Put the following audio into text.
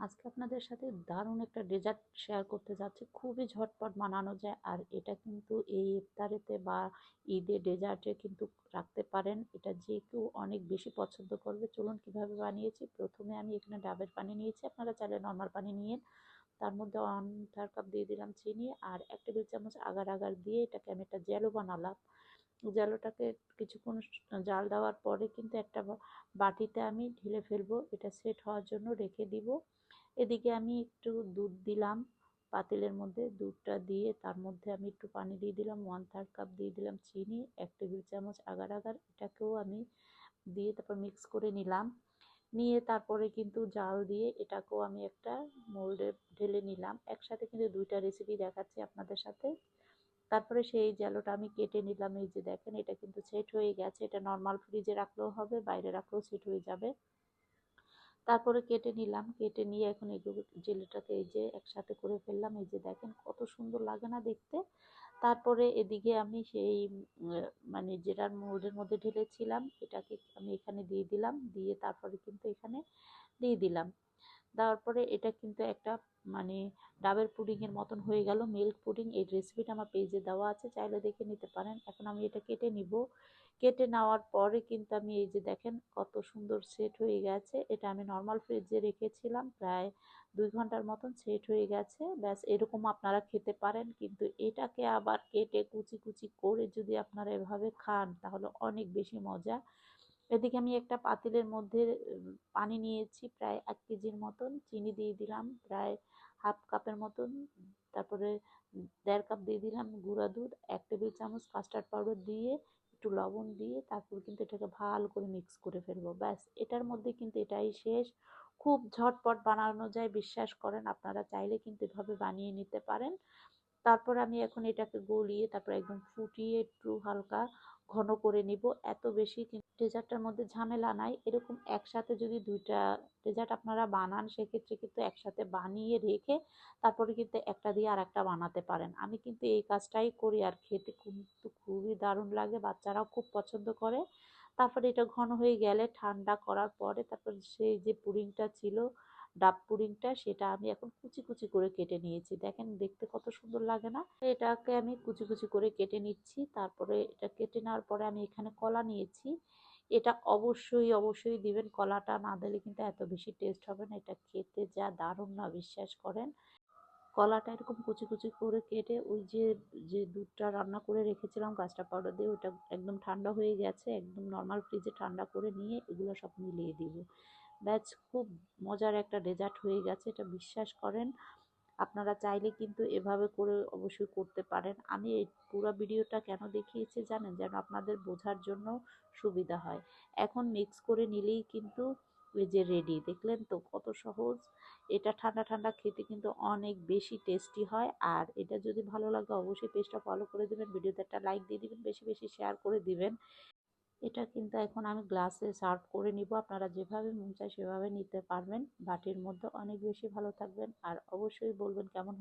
আজকে আপনাদের সাথে দারুণ একটা ডেজার্ট শেয়ার করতে যাচ্ছি। খুবই ঝটপট বানানো যায় আর এটা কিন্তু এই ইফতারেতে বা ঈদে ডেজার্টে কিন্তু রাখতে পারেন। এটা যে কেউ অনেক বেশি পছন্দ করবে। চলুন কীভাবে বানিয়েছি? প্রথমে আমি এখানে ডাবের পানি নিয়েছি। আপনারা চাইলে নর্মাল পানি নিয়ে তার মধ্যে ওয়ান থার কাপ দিয়ে দিলাম চিনি আর এক টেবিল চামচ আগার আগার দিয়ে এটাকে আমি একটা জ্যালো বানালাম। জ্যালোটাকে কিছুক্ষণ জাল দেওয়ার পরে কিন্তু একটা বাটিতে আমি ঢেলে ফেলব। এটা সেট হওয়ার জন্য রেখে দিব। এদিকে আমি একটু দুধ দিলাম, পাতিলের মধ্যে দুধটা দিয়ে তার মধ্যে আমি একটু পানি দিয়ে দিলাম ওয়ান থার্ড কাপ দিয়ে দিলাম চিনি, এক টেবিল চামচ আগার আগার, এটাকেও আমি দিয়ে তারপর মিক্স করে নিলাম। নিয়ে তারপরে কিন্তু জাল দিয়ে এটাকেও আমি একটা মোল্ডে ঢেলে নিলাম। একসাথে কিন্তু দুইটা রেসিপি দেখাচ্ছি আপনাদের সাথে। তারপরে সেই জ্যালোটা আমি কেটে নিলাম, এই যে দেখেন এটা কিন্তু সেট হয়ে গেছে, এটা নর্মাল ফ্রিজে রাখলেও হবে, বাইরে রাখলেও সেট হয়ে যাবে। তারপরে কেটে নিলাম। কেটে নিয়ে এখন এই জেলেটাকে এই যে একসাথে করে ফেললাম। এই যে দেখেন কত সুন্দর লাগে না দেখতে। তারপরে এদিকে আমি সেই মানে যেটার মোল্ডের মধ্যে ঢেলেছিলাম। এটাকে আমি এখানে দিয়ে দিলাম। দিয়ে তারপরে কিন্তু এখানে দিয়ে দিলাম। দেওয়ার পরে এটা কিন্তু একটা মানে ডাবের পুডিংয়ের মতন হয়ে গেল। মিল্ক পুডিং, এই রেসিপিটা আমার পেজে দেওয়া আছে। চাইলে দেখে নিতে পারেন। এখন আমি এটা কেটে নিব। কেটে নেওয়ার পরে কিন্তু আমি এই যে দেখেন কত সুন্দর সেট হয়ে গেছে। এটা আমি নর্মাল ফ্রিজে রেখেছিলাম, প্রায় দুই ঘণ্টার মতন সেট হয়ে গেছে। ব্যাস, এরকম আপনারা খেতে পারেন। কিন্তু এটাকে আবার কেটে কুচি কুচি করে যদি আপনারা এভাবে খান, তাহলে অনেক বেশি মজা। এদিকে আমি একটা পাতিলের মধ্যে পানি নিয়েছি, প্রায় এক কেজির মতন। চিনি দিয়ে দিলাম, প্রায় হাফ কাপের মতন। তারপরে দেড় কাপ দিয়ে দিলাম গুঁড়া দুধ, এক টেবিল চামচ কাস্টার্ড পাউডার দিয়ে একটু লবণ দিয়ে তারপর কিন্তু এটাকে ভালো করে মিক্স করে ফেলব। ব্যাস, এটার মধ্যে কিন্তু এটাই শেষ। খুব ঝটপট বানানো যায়, বিশ্বাস করেন, আপনারা চাইলে কিন্তু এভাবে বানিয়ে নিতে পারেন। তারপর আমি এখন এটাকে গলিয়ে, তারপর একদম ফুটিয়ে একটু হালকা ঘন করে নিব। এত বেশি ডেজার্টটার মধ্যে ঝামেলা নাই। এরকম একসাথে যদি দুইটা ডেজার্ট আপনারা বানান, সেক্ষেত্রে কিন্তু একসাথে বানিয়ে রেখে তারপরে কিন্তু একটা দিয়ে আর একটা বানাতে পারেন। আমি কিন্তু এই কাজটাই করি আর খেতে কিন্তু খুবই দারুণ লাগে, বাচ্চারাও খুব পছন্দ করে। তারপরে এটা ঘন হয়ে গেলে ঠান্ডা করার পরে তারপর সেই যে পুডিংটা ছিল ডাব পুডিংটা সেটা আমি এখন কুচি কুচি করে কেটে নিয়েছি। দেখেন দেখতে কত সুন্দর লাগে না? এটাকে আমি কুচি কুচি করে কেটে নিচ্ছি। তারপরে এটা কেটে নেওয়ার পরে আমি এখানে কলা নিয়েছি। এটা অবশ্যই অবশ্যই দিবেন। কলাটা না দিলে কিন্তু এত বেশি টেস্ট হবে না। এটা খেতে যা দারুণ না, বিশ্বাস করেন। কলাটা এরকম কুচি কুচি করে কেটে ওই যে যে দুধটা রান্না করে রেখেছিলাম, গাছটা পাউডার দিয়ে ওটা একদম ঠান্ডা হয়ে গেছে। একদম নর্মাল ফ্রিজে ঠান্ডা করে নিয়ে এগুলো সব মিলিয়ে দিব। ব্যাচ খুব মজার একটা ডেজার্ট হয়ে গেছে, এটা বিশ্বাস করেন। আপনারা চাইলে কিন্তু এভাবে করে অবশ্যই করতে পারেন। আমি এই পুরো ভিডিওটা কেন দেখিয়েছি জানেন? যেন আপনাদের বোঝার জন্য সুবিধা হয়। এখন মিক্স করে নিলেই কিন্তু ওই যে রেডি দেখলেন তো কত সহজ? এটা ঠান্ডা ঠান্ডা খেতে কিন্তু অনেক বেশি টেস্টি হয়। আর এটা যদি ভালো লাগে অবশ্যই পেজটা ফলো করে দেবেন, ভিডিওতে একটা লাইক দিয়ে দিবেন, বেশি বেশি শেয়ার করে দিবেন। এটা কিন্তু এখন আমি গ্লাসে সার্ভ করে নিব। আপনারা যেভাবে মন চায় সেভাবে নিতে পারবেন। বাটির মধ্যে অনেক বেশি ভালো থাকবেন। আর অবশ্যই বলবেন কেমন